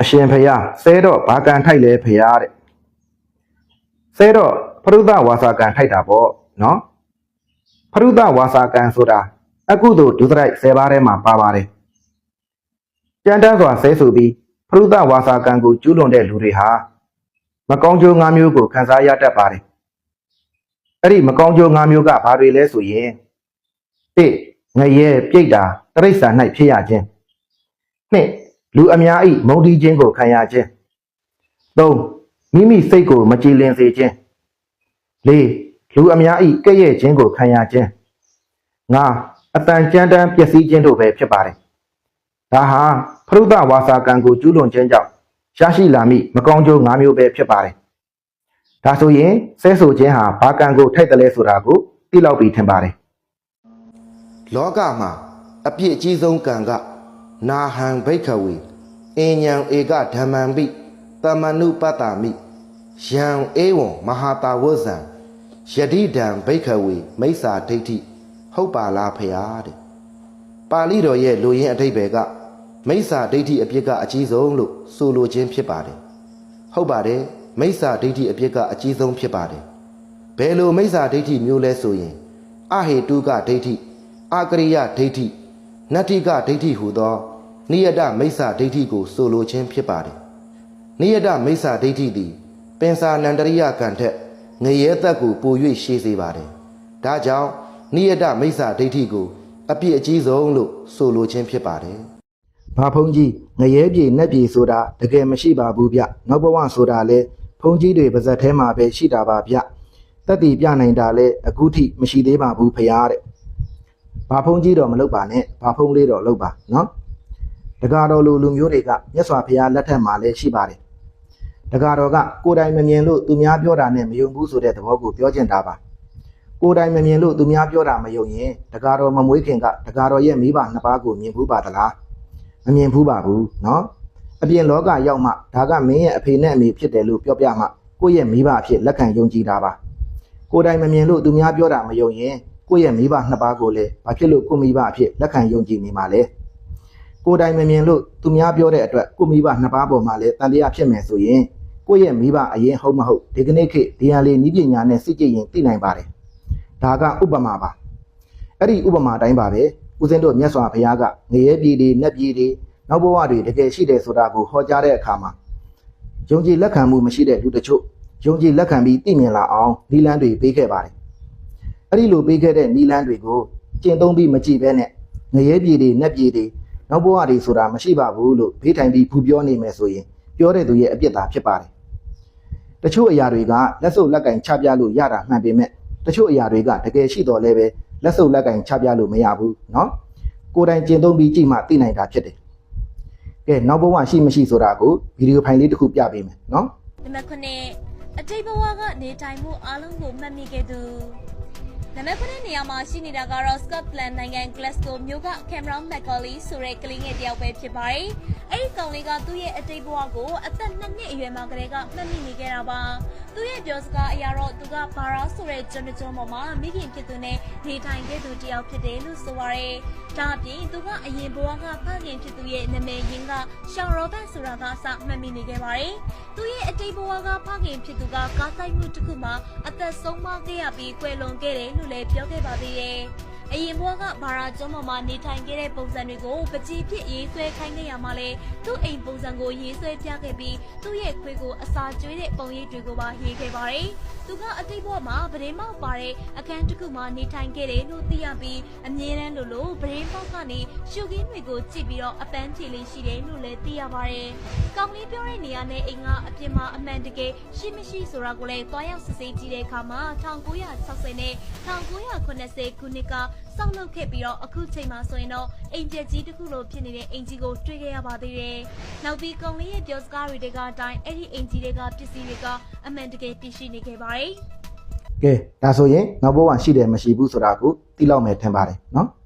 အရှင်ဖျားဆဲတော့ဘာကန်ထိုက်လဲဖျားတဲ့ဆဲတော့ဖရုဒဝါစာကန်ထိုက်တာပေါ့နော်ဖရုဒဝါစာကန်ဆိုတာအကုသိုလ်ဒုစရိုက်10ပါးထဲမှာပါပါတယ်ကြမ်းတမ်းစွာဆဲဆိုပြီးဖရုဒဝါစာကန်ကိုကျူးလွန်တဲ့လူတွေဟာမကောင်းကျိုး၅မျိုးကိုခံစားရတတ်ပါတယ်အဲ့ဒီမကောင်းကျိုး၅မျိုးကဘာတွေလဲဆိုရင်တစ်ငရဲပြိတ်တာတရိษံ၌ဖြစ်ရခြင်းနှစ် လူအများဤမုံတီးခြင်းကိုခံရခြင်းသုံးမိမိစိတ်ကိုမကြည်လင်စေခြင်းလေးလူအများဤကဲ့ရဲ့ခြင်းကိုခံရခြင်းငါအတန်ကြမ်းတမ်းပျက်စီးခြင်းတို့ပဲဖြစ်ပါတယ်ဒါဟာဖရုဒဝါစာကံကိုကျူးလွန်ခြင်းကြောင့်ရရှိလာမိမကောင်းကျိုး၅မျိုးပဲဖြစ်ပါတယ်ဒါဆိုရင်ဆဲဆိုခြင်းဟာဘာကံကိုထိုက်တယ်လဲဆိုတာကိုသိလောက်ပြီးထင်ပါတယ်လောကမှာအပြစ်အကြီးဆုံးကံက နာဟံဘိက္ခဝေအဉ္ဉံဧကဓမ္မံပိတမနုပတ္တာမိယံဧဝံမဟာတာဝဇံယတိဒံဘိက္ခဝေမိစ္ဆာဒိဋ္ဌိဟုတ်ပါလားဖရာတဲ့ပါဠိတော်ရဲ့လူရင်းအဓိပ္ပာယ်ကမိစ္ဆာဒိဋ္ဌိအပြစ်ကအကြီးဆုံးလို့ဆိုလိုခြင်းဖြစ်ပါတယ်ဟုတ်ပါတယ်မိစ္ဆာဒိဋ္ဌိအပြစ်ကအကြီးဆုံးဖြစ်ပါတယ်ဘယ်လိုမိစ္ဆာဒိဋ္ဌိမျိုးလဲဆိုရင်အဟေတုကဒိဋ္ဌိအာကရိယဒိဋ္ဌိ နတ္တိကဒိဋ္ဌိဟူသောနိယတမိစ္ဆာဒိဋ္ဌိကိုဆိုလိုခြင်းဖြစ်ပါတယ်။နိယတမိစ္ဆာဒိဋ္ဌိသည်ပင်စာနန္တရိယကံထက်ငရဲသက်ကိုပို၍ရှေးစေပါတယ်။ဒါကြောင့်နိယတမိစ္ဆာဒိဋ္ဌိကို အပြစ်အကြီးဆုံးလို့ဆိုလိုခြင်းဖြစ်ပါတယ်။ဘာဖုံးကြီးငရဲပြေနက်ပြေဆိုတာတကယ်မရှိပါဘူးဗျနောက်ဘဝဆိုတာလဲဖုံးကြီးတွေပါဇက်ထဲမှာပဲရှိတာပါဗျတက်တီပြနိုင်တာလဲအခုထိမရှိသေးပါဘူးဖရားတဲ့ ဘာဖုံးကြီးတော့မလုပ်ပါနဲ့ဘာဖုံးလေးတော့လုပ်ပါနော်တကာတော်လူလူမျိုးတွေကမြတ်စွာဘုရားလက်ထက်မှာလည်းရှိပါတယ်တကာတော်ကကိုယ်တိုင်မမြင်လို့သူများပြောတာနဲ့မယုံဘူးဆိုတဲ့သဘောကိုပြောချင်တာပါကိုယ်တိုင်မမြင်လို့သူများပြောတာမယုံရင်တကာတော်မမွေးခင်ကတကာတော်ရဲ့မိဘနှစ်ပါးကိုမြင်ဘူးပါသလားမမြင်ဘူးပါဘူးနော်အပြင်လောကရောက်မှဒါကမင်းရဲ့အဖေနဲ့အမေဖြစ်တယ်လို့ပြောပြမှကိုယ့်ရဲ့မိဘအဖြစ်လက်ခံယုံကြည်တာပါကိုယ်တိုင်မမြင်လို့သူများပြောတာမယုံရင် ကိုယ့်ရဲ့မိဘနှစ်ပါးကိုလည်းဘာဖြစ်လို့ကိုယ့်မိဘအဖြစ်လက်ခံယုံကြည်နေမှာလဲကိုယ်တိုင်မမြင်လို့သူများပြောတဲ့အတွက်ကိုယ့်မိဘနှစ်ပါးပေါ်မှာလည်းတန်တရားဖြစ်မယ်ဆိုရင်ကိုယ့်ရဲ့မိဘအရင်ဟုတ်မဟုတ်ဒီကနေ့ခေတ်ဒီဟာလေးဤပညာနဲ့စစ်ကြည့်ရင်သိနိုင်ပါတယ်ဒါကဥပမာပါအဲ့ဒီဥပမာအတိုင်းပါပဲဦးဇင်းတို့မြတ်စွာဘုရားကငရဲပြည်တွေနတ်ပြည်တွေနောက်ဘဝတွေတကယ်ရှိတယ်ဆိုတာကိုဟောကြားတဲ့အခါမှာယုံကြည်လက်ခံမှုမရှိတဲ့လူတချို့ယုံကြည်လက်ခံပြီးသိမြင်လာအောင်နီလန်းတွေပေးခဲ့ပါတယ် အဲ့ဒီလိုပေးခဲ့တဲ့နီလန်းတွေကိုကျင့်သုံးပြီးမကြည့်ဘဲနဲ့ငရဲပြည်တွေနတ်ပြည်တွေနောက်ဘဝတွေဆိုတာမရှိပါဘူးလို့ဖေးထိုင်ပြီးဖူပြောနေမယ်ဆိုရင်ပြောတဲ့သူရဲ့အပြစ်သာဖြစ်ပါတယ်တချို့အရာတွေကလက်စုပ်လက်ကင်ချပြလို့ရတာမှန်ပေမဲ့တချို့အရာတွေကတကယ်ရှိတော်လဲပဲ လက်စုပ်လက်ကင်ချပြလို့မရဘူးเนาะကိုယ်တိုင်ကျင့်သုံးပြီးကြည့်မှသိနိုင်တာဖြစ်တယ်ကဲနောက်ဘဝရှိမရှိဆိုတာကိုဗီဒီယိုဖိုင်လေးတစ်ခုပြပေးမယ်เนาะ နံပါတ်9အတိတ်ဘဝကနေထိုင်မှုအားလုံးကိုမှတ်မိခဲ့သူ နံပါတ်9နေရာမှာရှိနေတာကတော့ Scotland နိုင်ငံ Glasgow မြို့က Cameron McCauley ဆိုတဲ့ကလေးငယ်တစ်ယောက်ပဲဖြစ်ပါတယ်။အဲ့ဒီကောင်လေးကသူ့ရဲ့အတိတ်ဘဝကိုအသက်2နှစ်အရွယ်မှာကလေးကမှတ်မိနေခဲ့တာပါ။ သူ့ရဲ့ပြောစကားအရာတော့သူကဘာရာဆိုတဲ့ကျွန်းတစ်ကျွန်းပေါ်မှာမိခင်ဖြစ်သူနဲ့နေထိုင်ခဲ့သူတစ်ယောက်ဖြစ်တယ်လို့ဆိုပါရယ်။ဒါအပြင်သူကအရင်ဘဝကဖခင်ဖြစ်သူရဲ့နာမည်ရင်းက Sean Robert ဆိုတာကအစမှတ်မိနေခဲ့ပါတယ်။သူ့ရဲ့အတိတ်ဘဝကဖခင်ဖြစ်သူကကားဆိုင်မှုတစ်ခုမှာအသက်ဆုံးမခဲ့ရပြီးကွယ်လွန်ခဲ့တယ်လို့လည်းပြောခဲ့ပါသေးတယ်။ အရင်ဘဝကဘာရာကျွန်းပေါ်မှာနေထိုင်ခဲ့တဲ့ပုံစံတွေကိုပကြီးဖြစ်ရေးဆွဲခိုင်းခဲ့ရမှာလဲသူ့အိမ်ပုံစံကိုရေးဆွဲပြခဲ့ပြီးသူ့ရဲ့ခွေးကိုအစာကျွေးတဲ့ပုံရိပ်တွေကိုပါရေးခဲ့ပါတယ်။သူကအတိတ်ဘဝမှာဗရင်မောက်ပါတဲ့အခန်းတစ်ခုမှာနေထိုင်ခဲ့တယ်လို့သိရပြီးအမြဲတမ်းလိုလိုဗရင်မောက်ကနေရှုခင်းတွေကိုကြည့်ပြီးတော့အပန်းဖြေလေးရှိတယ်လို့လည်းသိရပါတယ်။ကောင်လေးပြောတဲ့နေရာနဲ့အိမ်ကအပြင်မှာအမှန်တကယ်ရှိမရှိဆိုတာကိုလည်းတွားရောက်စစ်ဆေးကြည့်တဲ့အခါမှာ1960နဲ့1980ခုနှစ်ကစောင့်လုပ်ခဲ့ပြီးတော့အခုချိန်မှာဆိုရင်တော့အိမ်ပြက်ကြီးတစ်ခုလိုဖြစ်နေတဲ့အင်ဂျီကိုတွေ့ခဲ့ရပါသေးတယ်။နောက်ပြီးကောင်လေးရဲ့ပြောစကားတွေတကအတိုင်းအဲ့ဒီအင်ဂျီတွေကပစ္စည်းတွေကအမှန်တကယ်တရှိနေခဲ့ပါတယ်။ကဲဒါဆိုရင်နောက်ဘဝရှိတယ်မရှိဘူးဆိုတာကိုသိလောက်မယ်ထင်ပါတယ်နော်။